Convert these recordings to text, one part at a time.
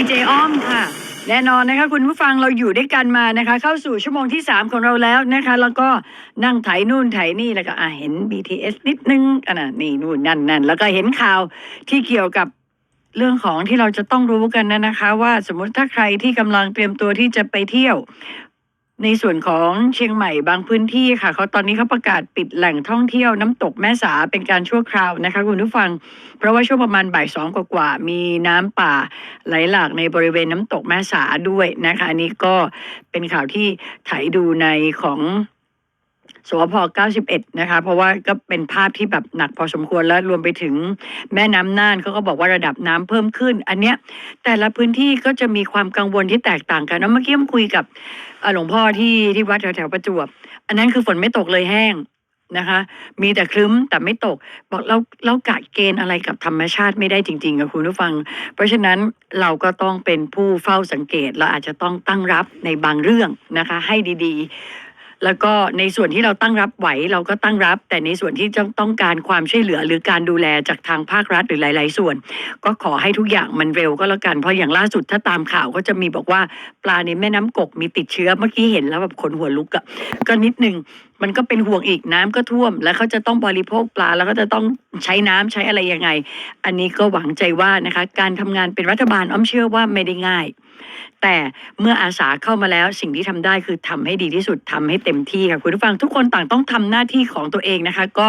ดีเจอ้อมค่ะ แน่นอนนะคะคุณผู้ฟังเราอยู่ด้วยกันมานะคะ เข้าสู่ชั่วโมงที่ 3 ของเราแล้วนะคะ แล้วก็นั่งไถนู่นไถนี่แล้วก็อ่าเห็น BTS นิดนึงอะนะนี่นู่นนั่นนั่นแล้วก็เห็นข่าวที่เกี่ยวกับเรื่องของที่เราจะต้องรู้กันนะนะคะ ว่าสมมติถ้าใครที่กำลังเตรียมตัวที่จะไปเที่ยว ในส่วนของเชียงใหม่บางพื้นที่ค่ะเขาตอนนี้เขาประกาศปิดแหล่งท่องเที่ยวน้ำตกแม่สาเป็นการชั่วคราวนะคะคุณผู้ฟัง เพราะว่าช่วงประมาณบ่ายสองกว่าๆมีน้ำป่าไหลหลากในบริเวณน้ำตกแม่สาด้วยนะคะอันนี้ก็เป็นข่าวที่ไถดูในของ สวพ91 นะคะ เพราะว่าก็เป็นภาพที่แบบหนักพอสมควรแล้วรวมไปถึงแม่น้ำน่านเขาก็บอกว่าระดับน้ำเพิ่มขึ้น อันเนี้ยแต่ละพื้นที่ก็จะมีความกังวลที่แตกต่างกันแล้วเมื่อกี้ผมคุยกับหลวงพ่อที่ที่วัดแถวแถวๆประจวบ อันนั้นคือฝนไม่ตกเลยแห้งนะคะ มีแต่ครึ้มแต่ไม่ตก บอกเราเรากะเกณฑ์อะไรกับธรรมชาติไม่ได้จริงๆกับคุณผู้ฟัง เพราะฉะนั้นเราก็ต้องเป็นผู้เฝ้าสังเกต เราอาจจะต้องตั้งรับในบางเรื่องนะคะ ให้ดีๆ แล้วก็ในส่วนที่เราตั้งรับไหวเราก็ตั้งรับ แต่ในส่วนที่ต้องต้องการความช่วยเหลือหรือการดูแลจากทางภาครัฐหรือหลาย ๆ ส่วน ก็ขอให้ทุกอย่างมันเร็วก็แล้วกันเพราะอย่างล่าสุดถ้าตามข่าวก็จะมีบอกว่าปลาในแม่น้ำกกมีติดเชื้อเมื่อกี้เห็นแล้วแบบขนหัวลุกอะก็นิดนึง มันก็เป็นห่วงอีกน้ำก็ท่วม แล้วเขาจะต้องบริโภคปลา แล้วก็จะต้องใช้น้ำใช้อะไรยังไง อันนี้ก็หวังใจว่านะคะ การทำงานเป็นรัฐบาลอ้อมเชื่อว่าไม่ได้ง่าย แต่เมื่ออาสาเข้ามาแล้วสิ่งที่ทำได้คือทำให้ดีที่สุดทำให้เต็มที่ค่ะคุณผู้ฟังทุกคนต่างต้องทำหน้าที่ของตัวเองนะคะ ก็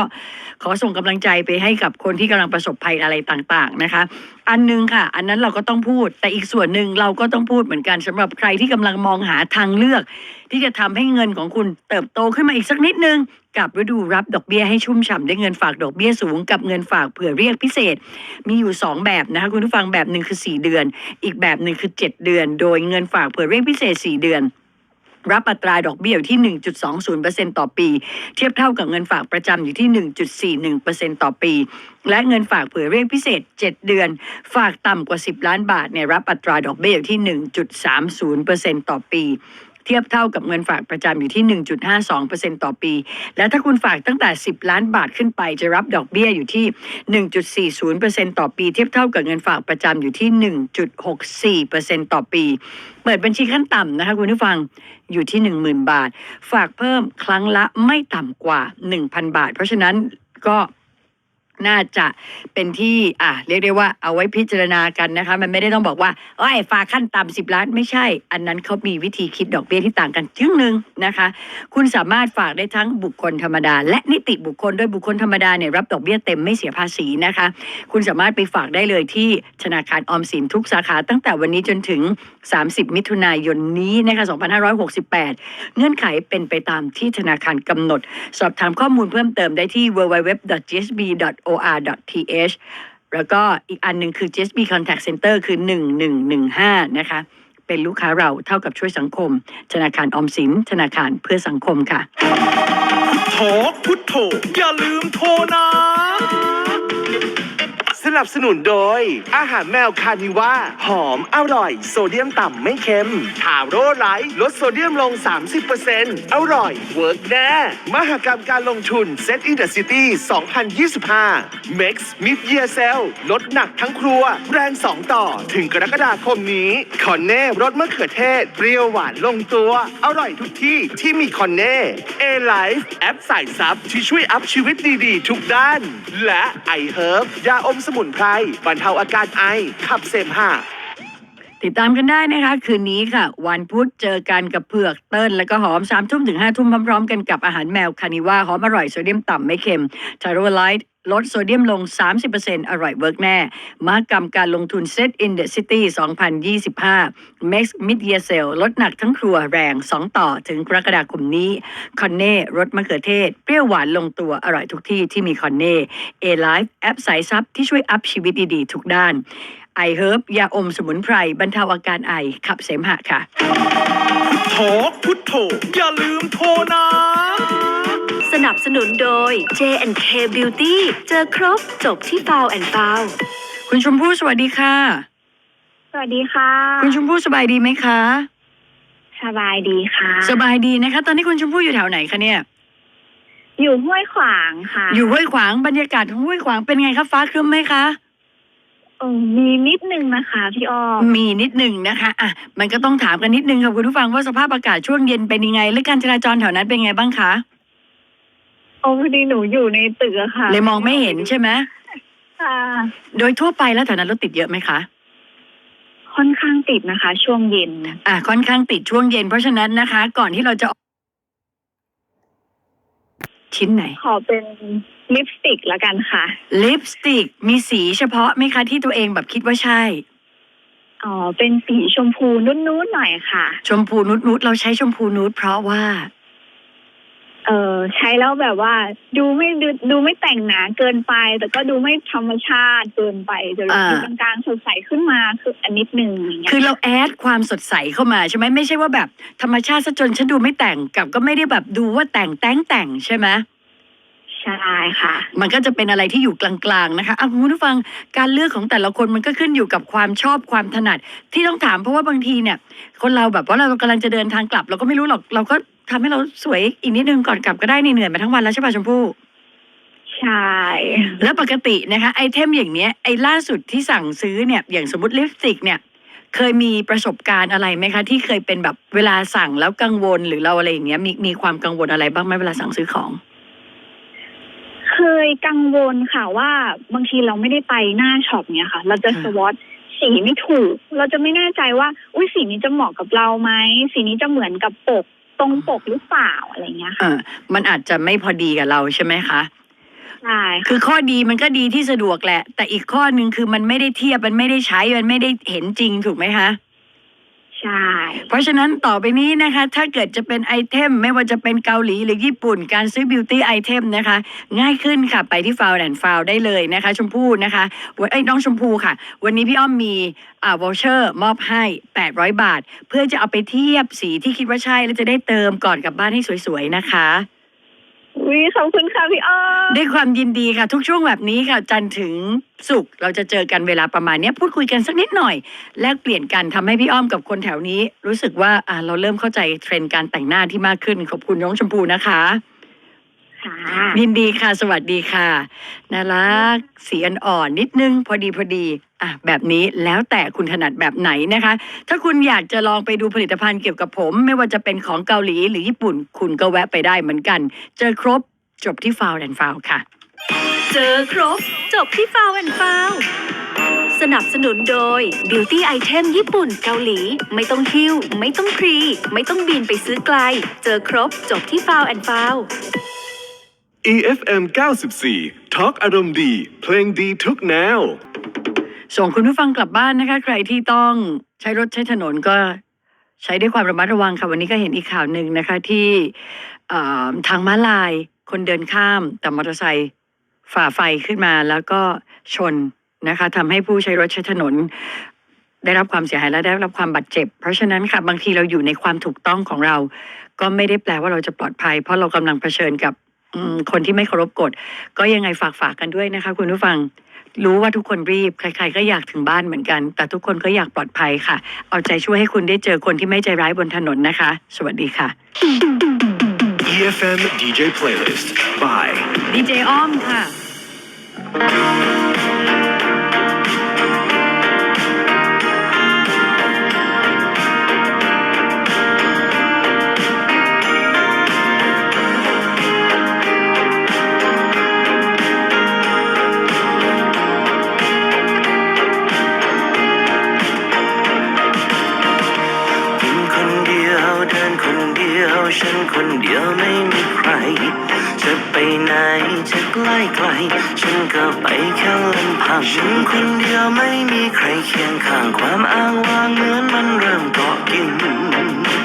ขอส่งกำลังใจไปให้กับคนที่กำลังประสบภัยอะไรต่างๆนะคะ อันหนึงค่ะ อันนั้นเราก็ต้องพูด แต่อีกส่วนหนึ่งเราก็ต้องพูดเหมือนกันสำหรับใครที่กำลังมองหาทางเลือก ที่จะทำให้เงินของคุณเติบโตขึ้นมาอีกสักนิดนึง กับฤดูรับดอกเบี้ยให้ชุ่มฉ่ำด้เงินฝากดอกเบี้ยสูง กับเงินฝากเผื่อเรียกพิเศษ มีอยู่ 2 แบบนะคะคุณผู้ฟังแบบหนึ่งคือ 4 เดือน อีกแบบหนึ่งคือ 7 เดือน โดยเงินฝากเผื่อเรียกพิเศษ 4 เดือน รับอัตราดอกเบี้ยอยู่ที่ 1.20%ต่อปี เทียบเท่ากับเงินฝากประจำอยู่ที่ 1.41%ต่อปี และเงินฝากเผื่อเรียกพิเศษ 7 เดือน ฝากต่ำกว่า 10 ล้านบาทเนี่ยรับอัตราดอกเบี้ยอยู่ที่ 1.30%ต่อปี เทียบเท่ากับเงินฝากประจำอยู่ที่ 1.52%ต่อปี และถ้าคุณฝากตั้งแต่ 10 ล้านบาทขึ้นไป จะรับดอกเบี้ยอยู่ที่ 1.40%ต่อปี เทียบเท่ากับเงินฝากประจำอยู่ที่ 1.64%ต่อปี เปิดบัญชีขั้นต่ำนะคะคุณผู้ฟังอยู่ที่ 10,000 บาท ฝากเพิ่มครั้งละไม่ต่ำกว่า 1,000 บาท เพราะฉะนั้นก็ น่าจะเป็นที่อะเรียกได้ว่าเอาไว้พิจารณากันนะคะ มันไม่ได้ต้องบอกว่าโอ้ยฝากขั้นต่ำสิบล้านไม่ใช่ อันนั้นเขามีวิธีคิดดอกเบี้ยที่ต่างกันจึงหนึ่งนะคะ คุณสามารถฝากได้ทั้งบุคคลธรรมดา และนิติบุคคลโดยบุคคลธรรมดาเนี่ยรับดอกเบี้ยเต็มไม่เสียภาษีนะคะ คุณสามารถไปฝากได้เลยที่ธนาคารออมสินทุกสาขา ตั้งแต่วันนี้จนถึง 30 มิถุนายนนี้นะคะ 2568 เงื่อนไขเป็นไปตามที่ธนาคารกำหนด สอบถามข้อมูลเพิ่มเติมได้ที่ or.th แล้วก็อีกอันหนึ่งคือ JSB Contact Center คือ 1115 นะคะ เป็นลูกค้าเราเท่ากับช่วยสังคม ธนาคารออมสิน ธนาคารเพื่อสังคมค่ะโถพุทโธอย่าลืมโทรนะ สนับสนุนโดย อาหารแมวคานิว่าหอมอร่อย โซเดียมต่ำไม่เค็มทาโร่ไลท์ลดโซเดียมลง 30%อร่อย เวิร์กแน่มหกรรมการลงทุน Set in the City 2025 Max Mid Year Sale ลดหนักทั้งครัว แรง2ต่อถึงกรกฎาคมนี้คอนเน่รสมะเขือเทศ เปรี้ยวหวานลงตัว อร่อยทุกที่ที่มีคอนเน่ A-Life แอปสายซับที่ช่วยอัพชีวิตดีๆ ทุกด้าน และ i Herb ยาอมสมุนไพรบรรเทาอาการไอ ขับเสมหะติดตามกันได้นะคะ คืนนี้ค่ะ วันพุธเจอกันกับเผือกเติ้ลแล้วก็หอมสามทุ่มถึงห้าทุ่มพร้อมๆกันกับอาหารแมวคานิว่าหอมอร่อยโซเดียมต่ำไม่เค็มทาโรไลท์ ลดโซเดียมลง 30%อร่อยเวิร์กแน่มหกรรมการลงทุน Set in the City 2025 Max Mid Year Sale ลดหนักทั้งครัวแรง 2 ต่อถึงกรกฎาคมนี้ คอนเน่รสมะเขือเทศ เปรี้ยวหวานลงตัวอร่อยทุกที่ที่มีคอนเน่ A-Life แอปสายซับที่ช่วยอัพชีวิตดีๆ ทุกด้านไอเฮิร์บยาอมสมุนไพรบรรเทาอาการไอขับเสมหะค่ะโถพุทโธอย่าลืมโทรนะ นับสนุนโดย J&K Beauty เจอครบจบที่ Foul and Foul คุณชมพู่สวัสดีค่ะ สวัสดีค่ะ คุณชมพู่สบายดีไหมคะ สบายดีค่ะ สบายดีนะคะ ตอนนี้คุณชมพู่อยู่แถวไหนคะเนี่ย อยู่ห้วยขวางค่ะ อยู่ห้วยขวางบรรยากาศของห้วยขวางเป็นไงคะฟ้าครึ้มไหมคะเออมีนิดนึงนะคะพี่อ้อมมีนิดหนึ่งนะคะอะมันก็ต้องถามกันนิดนึงค่ะคุณผู้ฟังว่าสภาพอากาศช่วงเย็นเป็นยังไง และการจราจรแถวนั้นเป็นไงบ้างคะ โอ้พอดีหนูอยู่ในตึกอะค่ะเลยมองไม่เห็นใช่ไหมค่ะโดยทั่วไปแล้วแถวนั้นรถติดเยอะไหมคะ ค่อนข้างติดนะคะ ช่วงเย็น อะค่อนข้างติดช่วงเย็นเพราะฉะนั้นนะคะ ก่อนที่เราจะชิ้นไหน ขอเป็นลิปสติกละกันค่ะ ลิปสติกมีสีเฉพาะไหมคะที่ตัวเองแบบคิดว่าใช่ อ๋อ เป็นสีชมพูนุ่นๆหน่อยค่ะ ชมพูนุดนุดเราใช้ชมพูนุดเพราะว่า เออใช้แล้วแบบว่า ดูไม่ดูดูไม่แต่งหนาเกินไป แต่ก็ดูไม่ธรรมชาติเกินไปจะอ่าดูกลางๆสดใสขึ้นมาคืออันนิดหนึ่งอย่างเงี้ยคือเราแอดความสดใสเข้ามาใช่ไหมไม่ใช่ว่าแบบธรรมชาติซะจนฉันดูไม่แต่งกับก็ไม่ได้แบบดูว่าแต่งแต่งแต่งใช่ไหมใช่ค่ะ มันก็จะเป็นอะไรที่อยู่กลางๆนะคะอะคุณผู้ฟังการเลือกของแต่ละคนมันก็ขึ้นอยู่กับความชอบความถนัด ที่ต้องถามเพราะว่าบางทีเนี่ย คนเราแบบว่าเรากำลังจะเดินทางกลับ เราก็ไม่รู้หรอกเราก็ ทำให้เราสวยอีกนิดนึงก่อนกลับก็ได้นี่เหนื่อยมาทั้งวันแล้วใช่ป่ะชมพู่ ใช่ แล้วปกตินะคะไอเทมอย่างเนี้ยไอล่าสุดที่สั่งซื้อเนี่ยอย่างสมมติลิปสติกเนี่ย เคยมีประสบการณ์อะไรไหมคะ ที่เคยเป็นแบบเวลาสั่งแล้วกังวลหรือเราอะไรอย่างเงี้ยมีมีความกังวลอะไรบ้างไหมเวลาสั่งซื้อของ เคยกังวลค่ะว่าบางทีเราไม่ได้ไปหน้าช็อปเนี่ยค่ะ เราจะค่ะ สวอตสีไม่ถูก เราจะไม่แน่ใจว่า อุ้ยสีนี้จะเหมาะกับเราไหมสีนี้จะเหมือนกับปก ตรงปกหรือเปล่าอะไรเงี้ยค่ะเออมันอาจจะไม่พอดีกับเราใช่ไหมคะ ใช่ค่ะคือข้อดีมันก็ดีที่สะดวกแหละ แต่อีกข้อหนึ่งคือมันไม่ได้เทียบมันไม่ได้ใช้มันไม่ได้เห็นจริงถูกไหมคะ ใช่ เพราะฉะนั้นต่อไปนี้นะคะ ถ้าเกิดจะเป็นไอเทม ไม่ว่าจะเป็นเกาหลีหรือญี่ปุ่น การซื้อบิวตี้ไอเทมนะคะ ง่ายขึ้นค่ะ ไปที่ฟาวแอนด์ฟาวได้เลยนะคะ ชมพู่นะคะวันไอ้ยน้องชมพู่ค่ะ วันนี้พี่อ้อมมีอ่าวอลเชอร์มอบให้ 800 บาท เพื่อจะเอาไปเทียบสีที่คิดว่าใช่แล้วจะได้เติมก่อนกลับบ้านให้สวยๆนะคะ วีขอบคุณค่ะพี่อ้อมด้วยความยินดีค่ะ ทุกช่วงแบบนี้ค่ะ จันทร์ถึงสุขเราจะเจอกันเวลาประมาณเนี้ยพูดคุยกันสักนิดหน่อย แลกเปลี่ยนกันทำให้พี่อ้อมกับคนแถวนี้ รู้สึกว่าอ่าเราเริ่มเข้าใจเทรนด์การแต่งหน้าที่มากขึ้นขอบคุณน้องชมพูนะคะ ค่ะยินดีค่ะ สวัสดีค่ะน่ารักสีอ่อนๆนิดนึง พอดีพอดีอะแบบนี้แล้วแต่คุณถนัดแบบไหนนะคะ ถ้าคุณอยากจะลองไปดูผลิตภัณฑ์เกี่ยวกับผม ไม่ว่าจะเป็นของเกาหลีหรือญี่ปุ่น คุณก็แวะไปได้เหมือนกัน เจอครบจบที่ฟาวแอนฟาวค่ะ เจอครบ จบที่ฟาวแอนฟาวสนับสนุนโดย Beauty Item ญี่ปุ่นเกาหลี ไม่ต้องคิวไม่ต้องพรี ไม่ต้องบินไปซื้อไกล เจอครบจบที่ฟาวแอนฟาว EFM 94 Talk อารมณ์ดี เพลงดีทุกแนว ส่งคุณผู้ฟังกลับบ้านนะคะ ใครที่ต้องใช้รถใช้ถนนก็ใช้ด้วยความระมัดระวังค่ะ วันนี้ก็เห็นอีกข่าวหนึ่งนะคะที่เอ่อทางม้าลายคนเดินข้าม แต่มอเตอร์ไซค์ฝ่าไฟขึ้นมาแล้วก็ชนนะคะทำให้ผู้ใช้รถใช้ถนน ได้รับความเสียหายและได้รับความบาดเจ็บ เพราะฉะนั้นค่ะบางทีเราอยู่ในความถูกต้องของเรา ก็ไม่ได้แปลว่าเราจะปลอดภัย เพราะเรากำลังเผชิญกับ คนที่ไม่เคารพกฎก็ยังไงฝากฝากกันด้วยนะคะ คุณผู้ฟัง รู้ว่าทุกคนรีบ ใคร ๆ ก็อยากถึงบ้านเหมือนกัน แต่ทุกคนก็อยากปลอดภัยค่ะ เอาใจช่วยให้คุณได้เจอคนที่ไม่ใจร้ายบนถนนนะคะ สวัสดีค่ะ EFM DJ Playlist by ดีเจอ้อมค่ะ ไม่มีใคร จะไปไหนจะใกล้ไกล ฉันก็ไปแค่ลำพังฉันคนเดียวไม่มีใครเคียงข้างความอ้างว้างเหมือนมันเริ่มเกาะกิน